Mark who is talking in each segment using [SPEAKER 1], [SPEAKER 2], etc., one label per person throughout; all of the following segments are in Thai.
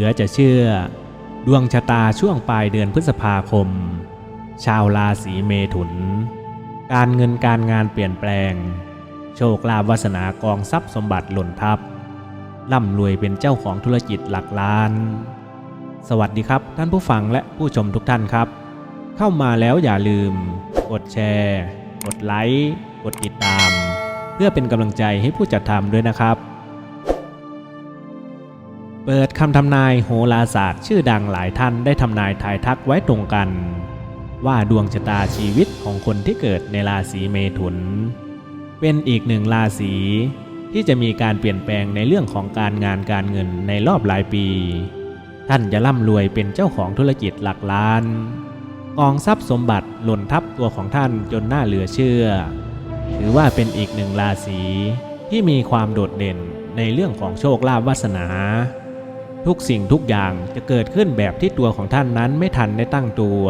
[SPEAKER 1] ลือจะเชื่อ ดวงชะตาช่วงปลายเดือนพฤษภาคม ชาวราศีเมถุน การเงินการงานเปลี่ยนแปลง โชคลาภวาสนากองทรัพย์สมบัติหล่นทับร่ำรวยเป็นเจ้าของธุรกิจหลักล้าน สวัสดีครับท่านผู้ฟังและผู้ชมทุกท่านครับ เข้ามาแล้วอย่าลืม กดแชร์ กดไลค์ กดติดตาม เพื่อเป็นกำลังใจให้ผู้จัดทำด้วยนะครับ เปิดคำทำนายโหราศาสตร์ชื่อดังหลายท่านได้ทำนายทายทักไว้ตรงกัน ว่าดวงชะตาชีวิตของคนที่เกิดในราศีเมถุน เป็นอีกหนึ่งราศีที่จะมีการเปลี่ยนแปลงในเรื่องของการงานการเงินในรอบหลายปี ท่านจะร่ำรวยเป็นเจ้าของธุรกิจหลักล้านกองทรัพย์สมบัติหล่นทับตัวของท่านจนน่าเหลือเชื่อ ถือว่าเป็นอีกหนึ่งราศีที่มีความโดดเด่นในเรื่องของโชคลาภวาสนา ทุกสิ่งทุกอย่างจะเกิดขึ้นแบบที่ตัวของท่านนั้นไม่ทันได้ตั้งตัว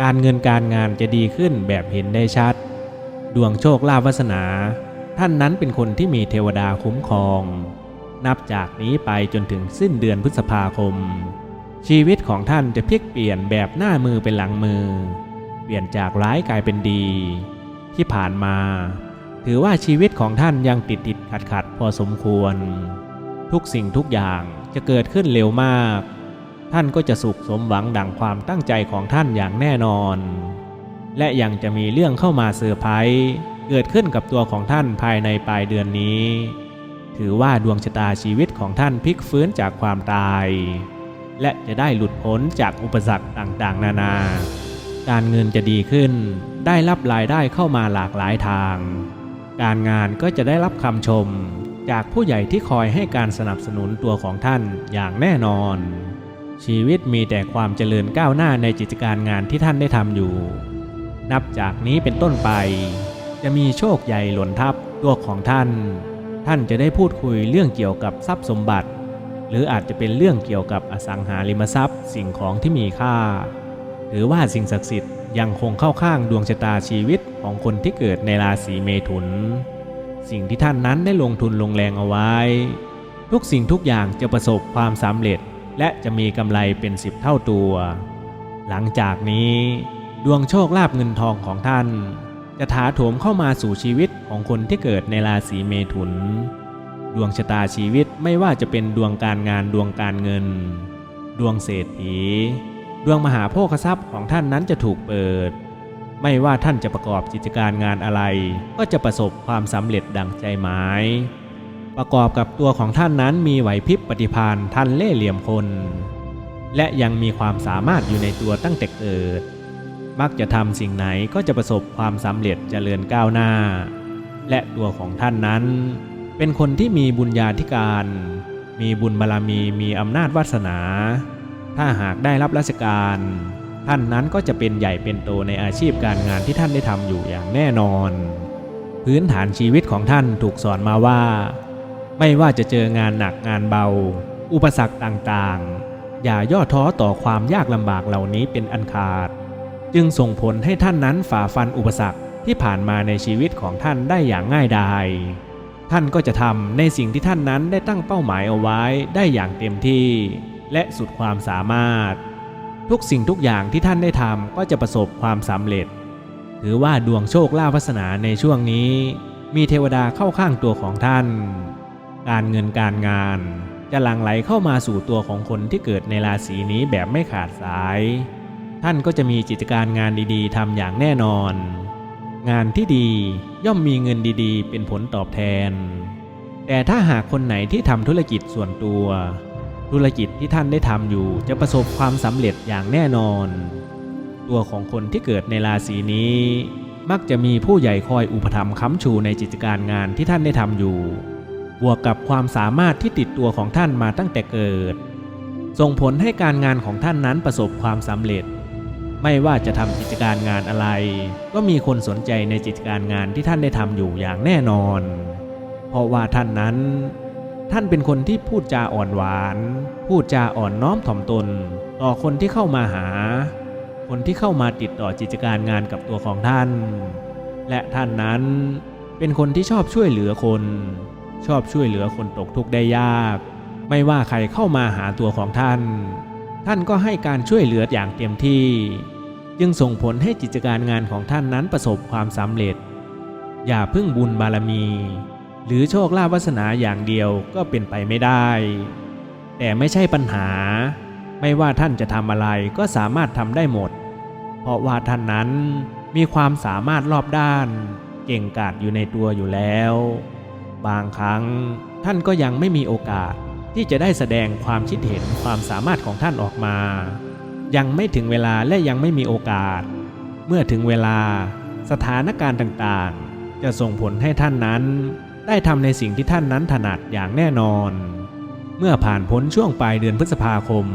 [SPEAKER 1] การเงินการงานจะดีขึ้นแบบเห็นได้ชัด ดวงโชคลาภวาสนา ท่านนั้นเป็นคนที่มีเทวดาคุ้มครอง นับจากนี้ไปจนถึงสิ้นเดือนพฤษภาคม ชีวิตของท่านจะพลิกเปลี่ยนแบบหน้ามือเป็นหลังมือ เปลี่ยนจากร้ายกลายเป็นดี ที่ผ่านมา ถือว่าชีวิตของท่านยังติดติดขัดขัดพอสมควร ทุกสิ่งทุกอย่าง จะเกิดขึ้นเร็วมาก ท่านก็จะสุขสมหวังดังความตั้งใจของท่านอย่างแน่นอน และยังจะมีเรื่องเข้ามาเซอร์ไพรส์เกิดขึ้นกับตัวของท่านภายในปลายเดือนนี้ ถือว่าดวงชะตาชีวิตของท่านพลิกฟื้นจากความตาย และจะได้หลุดพ้นจากอุปสรรคต่างๆ นานา การเงินจะดีขึ้น ได้รับรายได้เข้ามาหลากหลายทาง การงานก็จะได้รับคำชม จากผู้ใหญ่ที่คอยให้การสนับสนุนตัวของท่านอย่างแน่นอน ชีวิตมีแต่ความเจริญก้าวหน้าในกิจการงานที่ท่านได้ทำอยู่ นับจากนี้เป็นต้นไป จะมีโชคใหญ่หล่นทับตัวของท่าน ท่านจะได้พูดคุยเรื่องเกี่ยวกับทรัพย์สมบัติ หรืออาจจะเป็นเรื่องเกี่ยวกับอสังหาริมทรัพย์ สิ่งของที่มีค่า หรือว่าสิ่งศักดิ์สิทธิ์ยังคงเข้าข้างดวงชะตาชีวิตของคนที่เกิดในราศีเมถุน สิ่งที่ท่านนั้นได้ลงทุนลงแรงเอาไว้ ทุกสิ่งทุกอย่างจะประสบความสำเร็จ และจะมีกำไรเป็นสิบเท่าตัว หลังจากนี้ดวงโชคลาภเงินทองของท่าน จะถาโถมเข้ามาสู่ชีวิตของคนที่เกิดในราศีเมถุน ดวงชะตาชีวิตไม่ว่าจะเป็นดวงการงานดวงการเงิน ดวงเศรษฐี ดวงมหาโภคทรัพย์ของท่านนั้นจะถูกเปิด ไม่ว่าท่านจะประกอบกิจการงานอะไร ก็จะประสบความสำเร็จดังใจหมาย ประกอบกับตัวของท่านนั้นมีไหวพริบปฏิภาณทันเล่เหลี่ยมคน และยังมีความสามารถอยู่ในตัวตั้งแต่เกิด มักจะทำสิ่งไหนก็จะประสบความสำเร็จเจริญก้าวหน้า และตัวของท่านนั้น เป็นคนที่มีบุญญาธิการ มีบุญบารรมีมีอำนาจวาสนา ถ้าหากได้รับราชการ ท่านนั้นก็จะเป็นใหญ่เป็นโตในอาชีพการงานที่ท่านได้ทำอยู่อย่างแน่นอน พื้นฐานชีวิตของท่านถูกสอนมาว่า ไม่ว่าจะเจองานหนักงานเบา อุปสรรคต่างๆ อย่าย่อท้อต่อความยากลำบากเหล่านี้เป็นอันขาด จึงส่งผลให้ท่านนั้นฝ่าฟันอุปสรรคที่ผ่านมาในชีวิตของท่านได้อย่างง่ายดายท่านก็จะทำในสิ่งที่ท่านนั้นได้ตั้งเป้าหมายเอาไว้ได้อย่างเต็มที่ และสุดความสามารถ ทุกสิ่งทุกอย่างที่ท่านได้ทำก็จะประสบความสำเร็จ ถือว่าดวงโชคลาภวาสนาในช่วงนี้ มีเทวดาเข้าข้างตัวของท่าน การเงินการงานจะหลั่งไหลเข้ามาสู่ตัวของคนที่เกิดในราศีนี้แบบไม่ขาดสาย ท่านก็จะมีกิจการงานดีๆทำอย่างแน่นอน งานที่ดีย่อมมีเงินดีๆ เป็นผลตอบแทน แต่ถ้าหากคนไหนที่ทำธุรกิจส่วนตัว ธุรกิจที่ท่านได้ทำอยู่จะประสบความสำเร็จอย่างแน่นอน ตัวของคนที่เกิดในราศีนี้ มักจะมีผู้ใหญ่คอยอุปถัมภ์ค้ำชูในกิจการงานที่ท่านได้ทำอยู่ บวกกับความสามารถที่ติดตัวของท่านมาตั้งแต่เกิด ส่งผลให้การงานของท่านนั้นประสบความสำเร็จ ไม่ว่าจะทำกิจการงานอะไร ก็มีคนสนใจในกิจการงานที่ท่านได้ทำอยู่อย่างแน่นอน เพราะว่าท่านนั้น ท่านเป็นคนที่พูดจาอ่อนหวาน พูดจาอ่อนน้อมถ่อมตน ต่อคนที่เข้ามาหา คนที่เข้ามาติดต่อกิจการงานกับตัวของท่าน และท่านนั้นเป็นคนที่ชอบช่วยเหลือคน ชอบช่วยเหลือคนตกทุกข์ได้ยาก ไม่ว่าใครเข้ามาหาตัวของท่าน ท่านก็ให้การช่วยเหลืออย่างเต็มที่ จึงส่งผลให้กิจการงานของท่านนั้นประสบความสำเร็จ อย่าพึ่งบุญบารมี หรือโชคลาภวาสนาอย่างเดียวก็เป็นไปไม่ได้ แต่ไม่ใช่ปัญหา ไม่ว่าท่านจะทำอะไรก็สามารถทำได้หมด เพราะว่าท่านนั้นมีความสามารถรอบด้าน เก่งกาจอยู่ในตัวอยู่แล้ว บางครั้งท่านก็ยังไม่มีโอกาสที่จะได้แสดงความคิดเห็นความสามารถของท่านออกมา ยังไม่ถึงเวลาและยังไม่มีโอกาส เมื่อถึงเวลาสถานการณ์ต่างๆ จะส่งผลให้ท่านนั้น ได้ทำในสิ่งที่ท่านนั้นถนัดอย่างแน่นอน เมื่อผ่านพ้นช่วงปลายเดือนพฤษภาคม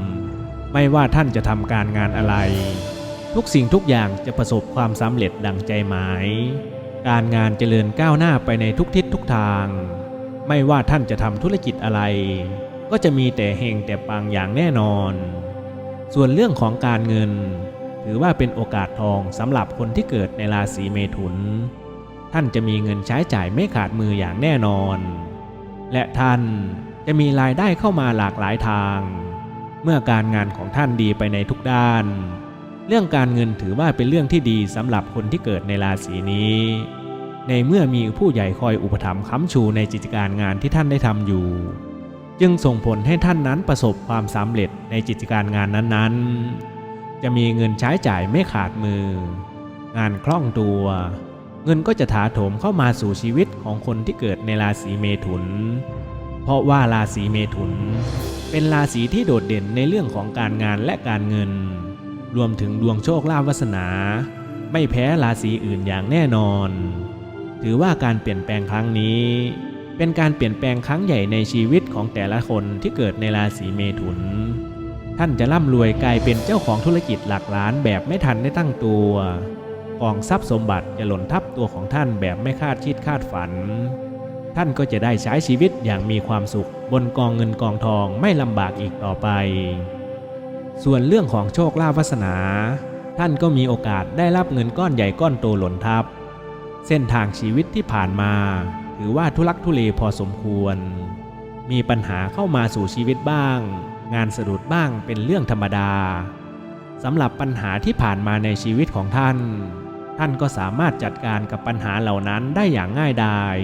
[SPEAKER 1] ไม่ว่าท่านจะทำการงานอะไร ทุกสิ่งทุกอย่างจะประสบความสำเร็จดังใจหมาย การงานเจริญก้าวหน้าไปในทุกทิศทุกทาง ไม่ว่าท่านจะทำธุรกิจอะไร ก็จะมีแต่เฮงแต่ปังอย่างแน่นอน ส่วนเรื่องของการเงิน ถือว่าเป็นโอกาสทองสำหรับคนที่เกิดในราศีเมถุน ท่านจะมีเงินใช้จ่ายไม่ขาดมืออย่างแน่นอน และท่านจะมีรายได้เข้ามาหลากหลายทาง เมื่อการงานของท่านดีไปในทุกด้าน เรื่องการเงินถือว่าเป็นเรื่องที่ดีสำหรับคนที่เกิดในราศีนี้ ในเมื่อมีผู้ใหญ่คอยอุปถัมภ์ค้ำชูในกิจการงานที่ท่านได้ทำอยู่ จึงส่งผลให้ท่านนั้นประสบความสำเร็จในกิจการงานนั้นๆ จะมีเงินใช้จ่ายไม่ขาดมือ งานคล่องตัว เงินก็จะถาโถมเข้ามาสู่ชีวิตของคนที่เกิดในราศีเมถุน เพราะว่าราศีเมถุน เป็นราศีที่โดดเด่นในเรื่องของการงานและการเงิน รวมถึงดวงโชคลาภวาสนา ไม่แพ้ราศีอื่นอย่างแน่นอน ถือว่าการเปลี่ยนแปลงครั้งนี้ เป็นการเปลี่ยนแปลงครั้งใหญ่ในชีวิตของแต่ละคนที่เกิดในราศีเมถุน ท่านจะร่ำรวยกลายเป็นเจ้าของธุรกิจหลักล้านแบบไม่ทันได้ตั้งตัว กองทรัพย์สมบัติจะหล่นทับตัวของท่านแบบไม่คาดคิดคาดฝัน ท่านก็จะได้ใช้ชีวิตอย่างมีความสุขบนกองเงินกองทองไม่ลำบากอีกต่อไป ส่วนเรื่องของโชคลาภวาสนา ท่านก็มีโอกาสได้รับเงินก้อนใหญ่ก้อนโตหล่นทับ เส้นทางชีวิตที่ผ่านมา ถือว่าทุลักทุเลพอสมควร มีปัญหาเข้ามาสู่ชีวิตบ้าง งานสะดุดบ้างเป็นเรื่องธรรมดาสำหรับปัญหาที่ผ่านมาในชีวิตของท่าน ท่านก็สามารถจัดการกับปัญหาเหล่านั้นได้อย่างง่ายดาย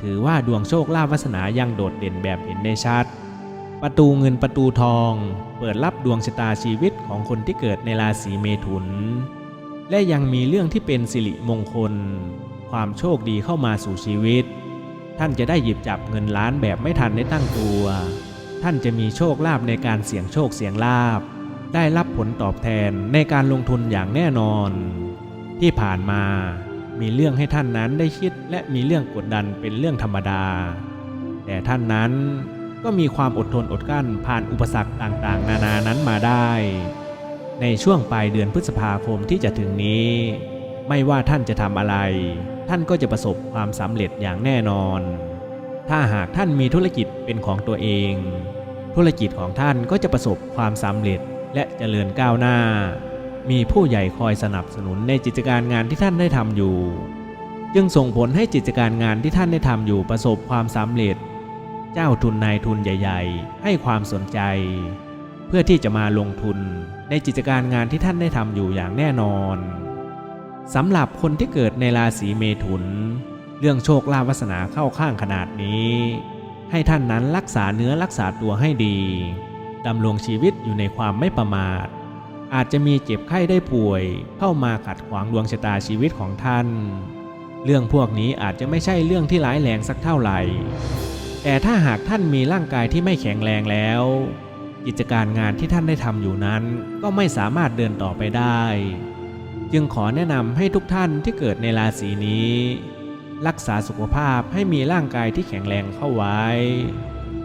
[SPEAKER 1] ถือว่าดวงโชคลาภวาสนายังโดดเด่นแบบเห็นได้ชัด ประตูเงินประตูทอง เปิดรับดวงชะตาชีวิตของคนที่เกิดในราศีเมถุน และยังมีเรื่องที่เป็นสิริมงคล ความโชคดีเข้ามาสู่ชีวิต ท่านจะได้หยิบจับเงินล้านแบบไม่ทันได้ตั้งตัว ท่านจะมีโชคลาภในการเสี่ยงโชคเสี่ยงลาภได้รับผลตอบแทนในการลงทุนอย่างแน่นอน ที่ผ่านมามีเรื่องให้ท่านนั้นได้คิดและมีเรื่องกดดันเป็นเรื่องธรรมดา แต่ท่านนั้นก็มีความอดทนอดกลั้นผ่านอุปสรรคต่างๆ นานานั้นมาได้ ในช่วงปลายเดือนพฤษภาคมที่จะถึงนี้ ไม่ว่าท่านจะทำอะไร ท่านก็จะประสบความสำเร็จอย่างแน่นอน ถ้าหากท่านมีธุรกิจเป็นของตัวเอง ธุรกิจของท่านก็จะประสบความสำเร็จและเจริญก้าวหน้า มีผู้ใหญ่คอยสนับสนุนในกิจการงานที่ท่านได้ทำอยู่ จึงส่งผลให้กิจการงานที่ท่านได้ทำอยู่ประสบความสำเร็จ เจ้าทุนนายทุนใหญ่ ๆ ให้ความสนใจ เพื่อที่จะมาลงทุนในกิจการงานที่ท่านได้ทำอยู่อย่างแน่นอนสำหรับคนที่เกิดในราศีเมถุน เรื่องโชคลาภวาสนาเข้าข้างขนาดนี้ ให้ท่านนั้นรักษาเนื้อรักษาตัวให้ดีดำรงชีวิตอยู่ในความไม่ประมาท อาจจะมีเจ็บไข้ได้ป่วย เข้ามาขัดขวางดวงชะตาชีวิตของท่าน เรื่องพวกนี้อาจจะไม่ใช่เรื่องที่ร้ายแรงสักเท่าไหร่ แต่ถ้าหากท่านมีร่างกายที่ไม่แข็งแรงแล้ว กิจการงานที่ท่านได้ทำอยู่นั้น ก็ไม่สามารถเดินต่อไปได้ จึงขอแนะนำให้ทุกท่านที่เกิดในราศีนี้ รักษาสุขภาพให้มีร่างกายที่แข็งแรงเข้าไว้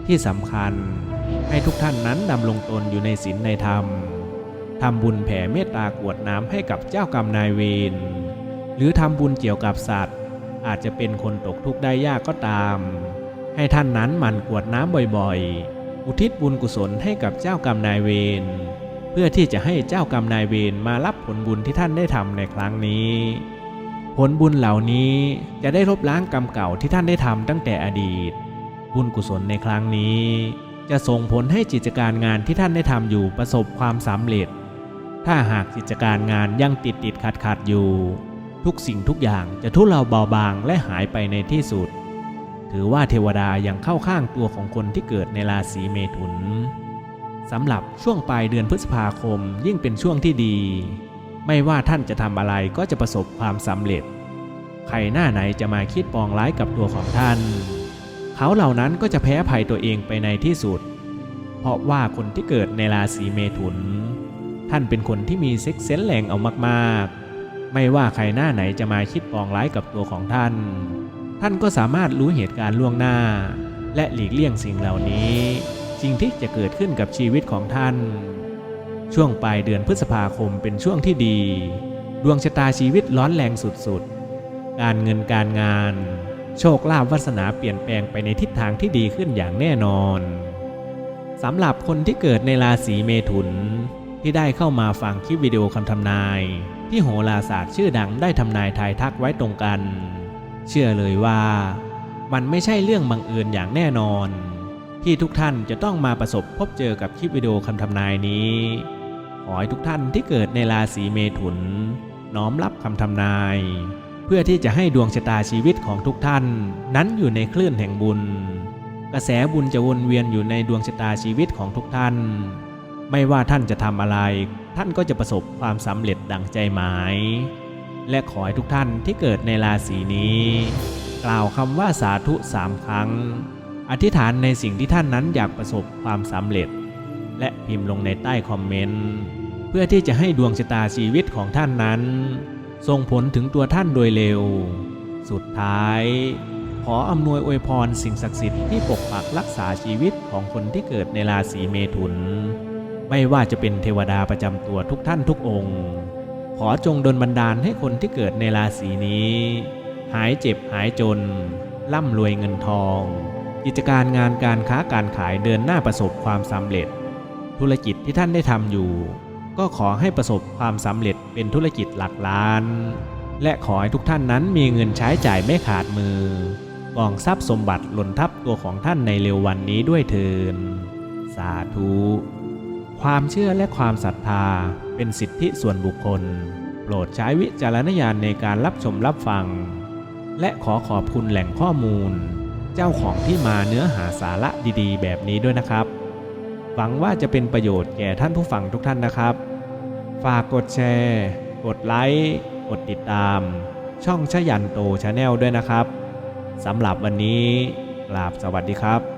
[SPEAKER 1] ที่สำคัญให้ทุกท่านนั้นดำรงตนอยู่ในศีลในธรรม ทำบุญแผ่เมตตากวดน้ำให้กับเจ้ากรรมนายเวร หรือทำบุญเกี่ยวกับสัตว์ อาจจะเป็นคนตกทุกข์ได้ยากก็ตาม ให้ท่านนั้นหมั่นกวดน้ำบ่อยๆ อุทิศบุญกุศลให้กับเจ้ากรรมนายเวร เพื่อที่จะให้เจ้ากรรมนายเวรมารับผลบุญที่ท่านได้ทำในครั้งนี้ ผลบุญเหล่านี้จะได้ลบล้างกรรมเก่าที่ท่านได้ทำตั้งแต่อดีต บุญกุศลในครั้งนี้ จะส่งผลให้กิจการงานที่ท่านได้ทำอยู่ประสบความสำเร็จ ถ้าหากกิจการงานยังติดติดขัดขัดอยู่ ทุกสิ่งทุกอย่างจะทุเลาเบาบางและหายไปในที่สุด ถือว่าเทวดายังเข้าข้างตัวของคนที่เกิดในราศีเมถุนสำหรับช่วงปลายเดือนพฤษภาคมยิ่งเป็นช่วงที่ดี ไม่ว่าท่านจะทำอะไรก็จะประสบความสำเร็จ ใครหน้าไหนจะมาคิดปองร้ายกับตัวของท่าน เขาเหล่านั้นก็จะแพ้ภัยตัวเองไปในที่สุด เพราะว่าคนที่เกิดในราศีเมถุน ท่านเป็นคนที่มีเซ็กเซนแรงเอามากๆ ไม่ว่าใครหน้าไหนจะมาคิดปองร้ายกับตัวของท่าน ท่านก็สามารถรู้เหตุการณ์ล่วงหน้า และหลีกเลี่ยงสิ่งเหล่านี้ สิ่งที่จะเกิดขึ้นกับชีวิตของท่าน ช่วงปลายเดือนพฤษภาคมเป็นช่วงที่ดี ดวงชะตาชีวิตร้อนแรงสุดๆ การเงินการงาน โชคลาภวาสนาเปลี่ยนแปลงไปในทิศทางที่ดีขึ้นอย่างแน่นอนสำหรับคนที่เกิดในราศีเมถุน ที่ได้เข้ามาฟังคลิปวิดีโอคำทำนาย ที่โหราศาสตร์ชื่อดังได้ทำนายทายทักไว้ตรงกัน เชื่อเลยว่า มันไม่ใช่เรื่องบังเอิญอย่างแน่นอน ที่ทุกท่านจะต้องมาประสบพบเจอกับคลิปวิดีโอคำทำนายนี้ ขอให้ทุกท่านที่เกิดในราศีเมถุน น้อมรับคำทำนาย เพื่อที่จะให้ดวงชะตาชีวิตของทุกท่าน นั้นอยู่ในคลื่นแห่งบุญกระแสบุญจะวนเวียนอยู่ในดวงชะตาชีวิตของทุกท่าน ไม่ว่าท่านจะทำอะไร ท่านก็จะประสบความสำเร็จดังใจหมาย และขอให้ทุกท่านที่เกิดในราศีนี้ กล่าวคำว่าสาธุสามครั้ง อธิษฐานในสิ่งที่ท่านนั้นอยากประสบความสำเร็จ และพิมพ์ลงในใต้คอมเมนต์เพื่อที่จะให้ดวงชะตาชีวิตของท่านนั้นส่งผลถึงตัวท่านโดยเร็ว สุดท้าย ขออำนวยอวยพรสิ่งศักดิ์สิทธิ์ที่ปกปักรักษาชีวิตของคนที่เกิดในราศีเมถุน ไม่ว่าจะเป็นเทวดาประจำตัวทุกท่านทุกองค์ ขอจงดลบันดาลให้คนที่เกิดในราศีนี้ หายเจ็บหายจน ร่ำรวยเงินทอง กิจการงานการค้าการขายเดินหน้าประสบความสำเร็จ ธุรกิจที่ท่านได้ทำอยู่ ก็ขอให้ประสบความสำเร็จเป็นธุรกิจหลักล้าน และขอให้ทุกท่านนั้นมีเงินใช้จ่ายไม่ขาดมือกองทรัพย์สมบัติหล่นทับตัวของท่านในเร็ววันนี้ด้วยเถินสาธุ ความเชื่อและความศรัทธาเป็นสิทธิส่วนบุคคล โปรดใช้วิจารณญาณในการรับชมรับฟัง และขอขอบคุณแหล่งข้อมูล เจ้าของที่มาเนื้อหาสาระดีๆ แบบนี้ด้วยนะครับ หวังว่าจะเป็นประโยชน์แก่ท่านผู้ฟังทุกท่านนะครับ ฝากกดแชร์ กดไลค์ กดติดตาม ช่องชยันโตชาแนลด้วยนะครับสำหรับวันนี้กราบสวัสดีครับ